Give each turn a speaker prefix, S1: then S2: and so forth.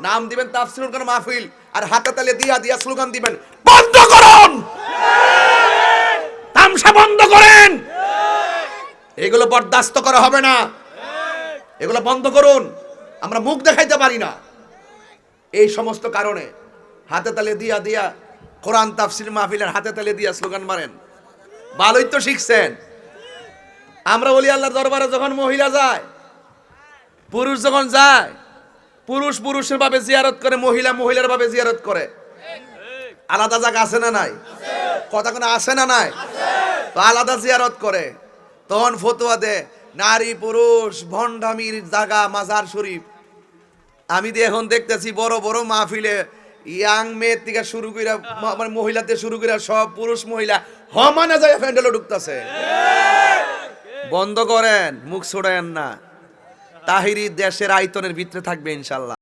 S1: নাম দিবেন তাফসিরুল কোন মাহফিল আর হাতে তালে দিয়া দিয়া স্লোগান দিবেন, বন্ধ করুন। তামসা বন্ধ করেন। এগুলো বরদাস্ত করা হবে না। এগুলো বন্ধ করুন। আমরা মুখ দেখাইতে পারি না। এই সমস্ত কারণে হাতে তালে দিয়া দিয়া কোরআন তাফসির মাহফিলের হাতে তালে দিয়া স্লোগান মারেন। ভালোই তো শিখছেন। আমরা বলি আল্লাহর দরবারে যখন মহিলা যায়, পুরুষ যখন যায় পুরুষ পুরুষের ভাবে জিয়ারত করে, মহিলা মহিলার ভাবে জিয়ারত করে। আলাদা জায়গা আছে না নাই? কথা কোনো আছে না নাই? তো আলাদা জিয়ারত করে। তখন ফতোয়া দে নারী পুরুষ ভণ্ডামির জায়গা মাজার শরীফ। আমি তো এখন দেখতেছি বড় বড় মাহফিলে ইয়াং মেয়ের থেকে শুরু করে মানে মহিলাতে শুরু করে সব পুরুষ মহিলা হমানা যায় ফ্যান্ডেলও ঢুকতেছে। বন্ধ করেন, মুখ ছোড়েন না। তাহিরি দেশের আয়তনের ভিতরে থাকবে ইনশাল্লাহ।